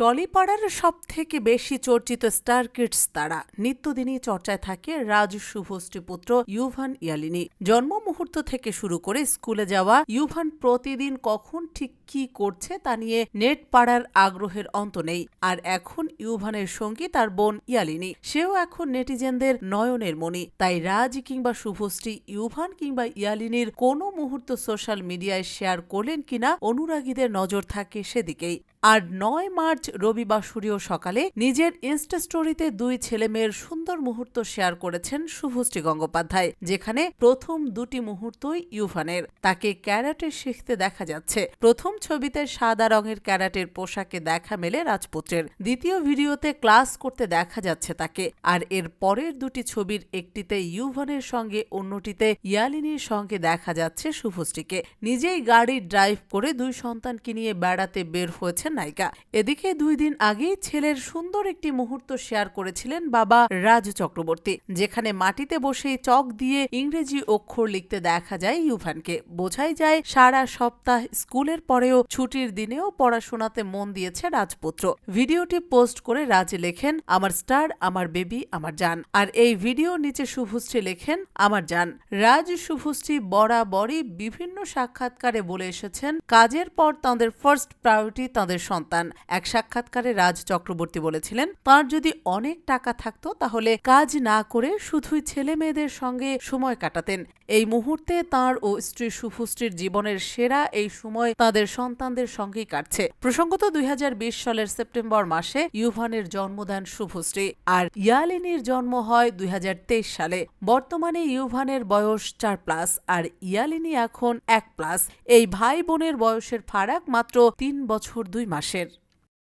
টলিপাড়ার সব থেকে বেশি চর্চিত স্টার কিডস তারা। নিত্যদিনই চর্চায় থাকে রাজ শুভশ্রী পুত্র ইউভান ইয়ালিনী। জন্ম মুহূর্ত থেকে শুরু করে স্কুলে যাওয়া ইউভান প্রতিদিন কখন ঠিক কি করছে তা নিয়ে নেট পাড়ার আগ্রহের অন্ত নেই। আর এখন ইউভানের সঙ্গী তার বোন ইয়ালিনী। সেও এখন নেটিজেনদের নয়নের মণি। তাই রাজ কিংবা শুভশ্রী, ইউভান কিংবা ইয়ালিনীর কোনো মুহূর্ত সোশ্যাল মিডিয়ায় শেয়ার করলেন কিনা অনুরাগীদের নজর থাকে সেদিকেই। আর নয় মার্চ রবিবার সকালে নিজের ইনস্টা স্টোরিতে দুই ছেলেমেয়ের সুন্দর মুহূর্ত শেয়ার করেছেন শুভশ্রী গঙ্গোপাধ্যায়, যেখানে প্রথম দুটি মুহূর্তই ইউভানের তাকে ক্যারাটে শিখতে দেখা যাচ্ছে। প্রথম ছবিতে সাদা রঙের ক্যারাটের পোশাকে দেখা মেলে রাজপুত্রের। দ্বিতীয় ভিডিওতে ক্লাস করতে দেখা যাচ্ছে তাকে। আর এর পরের দুটি ছবির একটিতে ইউভানের সঙ্গে অন্যটিতে ইয়ালিনীর সঙ্গে দেখা যাচ্ছে শুভশ্রীকে। নিজেই গাড়ি ড্রাইভ করে দুই সন্তানকে নিয়ে বেড়াতে বের হয়েছেন নায়িকা। এদিকে দুই দিন আগেই ছেলের সুন্দর একটি মুহূর্ত শেয়ার করেছিলেন বাবা রাজ চক্রবর্তী, যেখানে মাটিতে বসে চক দিয়ে ইংরেজি অক্ষর লিখতে দেখা যায় ইউভানকে। বোঝাই যায়, সারা সপ্তাহ স্কুলের পরেও ছুটির দিনেও পড়াশোনাতে মন দিয়েছে রাজপুত্র। ভিডিওটি পোস্ট করে রাজ লেখেন, আমার স্টার, আমার বেবি, আমার জান। আর এই ভিডিও নিচে শুভশ্রী লেখেন, আমার জান। রাজ শুভশ্রী বরাবরই বিভিন্ন সাক্ষাৎকারে বলে এসেছেন, কাজের পর তাঁদের ফার্স্ট প্রায়োরিটি তাঁদের সন্তান। এক সাক্ষাৎকারে রাজ চক্রবর্তী বলেছিলেন, তার যদি অনেক টাকা থাকতো তাহলে কাজ না করে শুধুই ছেলে মেয়েদের সঙ্গে সময় কাটাতেন। এই মুহূর্তে তার ও স্ত্রী শুভশ্রীর জীবনের সেরা এই সময় তাদের সন্তানদের সঙ্গেই কাটছে। প্রসঙ্গত দুই হাজার বিশ সালের সেপ্টেম্বর মাসে ইউভানের জন্ম দেন শুভশ্রী আর ইয়ালিনীর জন্ম হয় দুই হাজার তেইশ সালে। বর্তমানে ইউভানের বয়স চার প্লাস আর ইয়ালিনী এখন এক প্লাস। এই ভাই বোনের বয়সের ফারাক মাত্র তিন বছর দুই মাসের।